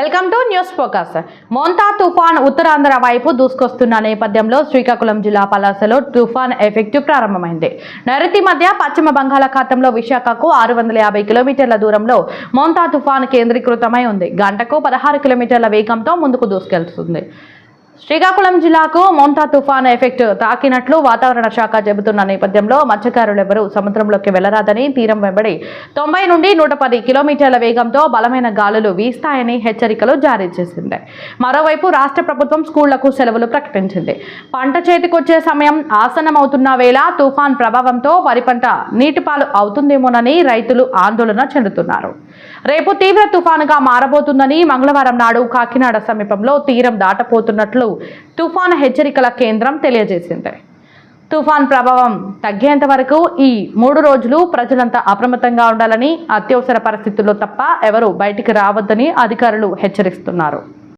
Welcome to news focus. Montha తుఫాన్ ఉత్తరాంధ్ర వైపు దూసుకొస్తున్న నేపథ్యంలో శ్రీకాకుళం జిల్లా పలాసలో తుఫాన్ ఎఫెక్ట్ ప్రారంభమైంది. నైరుతి మధ్య పశ్చిమ బంగాళాఖాతంలో విశాఖకు ఆరు వందల యాభై కిలోమీటర్ల దూరంలో మోంతా తుఫాన్ కేంద్రీకృతమై ఉంది. గంటకు పదహారు కిలోమీటర్ల వేగంతో ముందుకు దూసుకెళ్తుంది. శ్రీకాకుళం జిల్లాకు మోంతా తుఫాన్ ఎఫెక్ట్ తాకినట్లు వాతావరణ శాఖ చెబుతున్న నేపథ్యంలో మత్స్యకారులెవరూ సముద్రంలోకి వెళ్ళరాదని తీరం వెంబడి తొంభై నుండి నూట పది కిలోమీటర్ల వేగంతో బలమైన గాలులు వీస్తాయని హెచ్చరికలు జారీ చేసింది. మరోవైపు రాష్ట్ర ప్రభుత్వం స్కూళ్ళకు సెలవులు ప్రకటించింది. పంట చేతికొచ్చే సమయం ఆసన్నమవుతున్న వేళ తుఫాన్ ప్రభావంతో వరి పంట నీటిపాలు అవుతుందేమోనని రైతులు ఆందోళన చెందుతున్నారు. రేపు తీవ్ర తుఫానుగా మారబోతుందని మంగళవారం నాడు కాకినాడ సమీపంలో తీరం దాటపోతున్నట్లు తుఫాన్ హెచ్చరికల కేంద్రం తెలియజేసింది. తుఫాన్ ప్రభావం తగ్గేంత వరకు ఈ మూడు రోజులు ప్రజలంతా అప్రమత్తంగా ఉండాలని అత్యవసర పరిస్థితుల్లో తప్ప ఎవరూ బయటికి రావద్దని అధికారులు హెచ్చరిస్తున్నారు.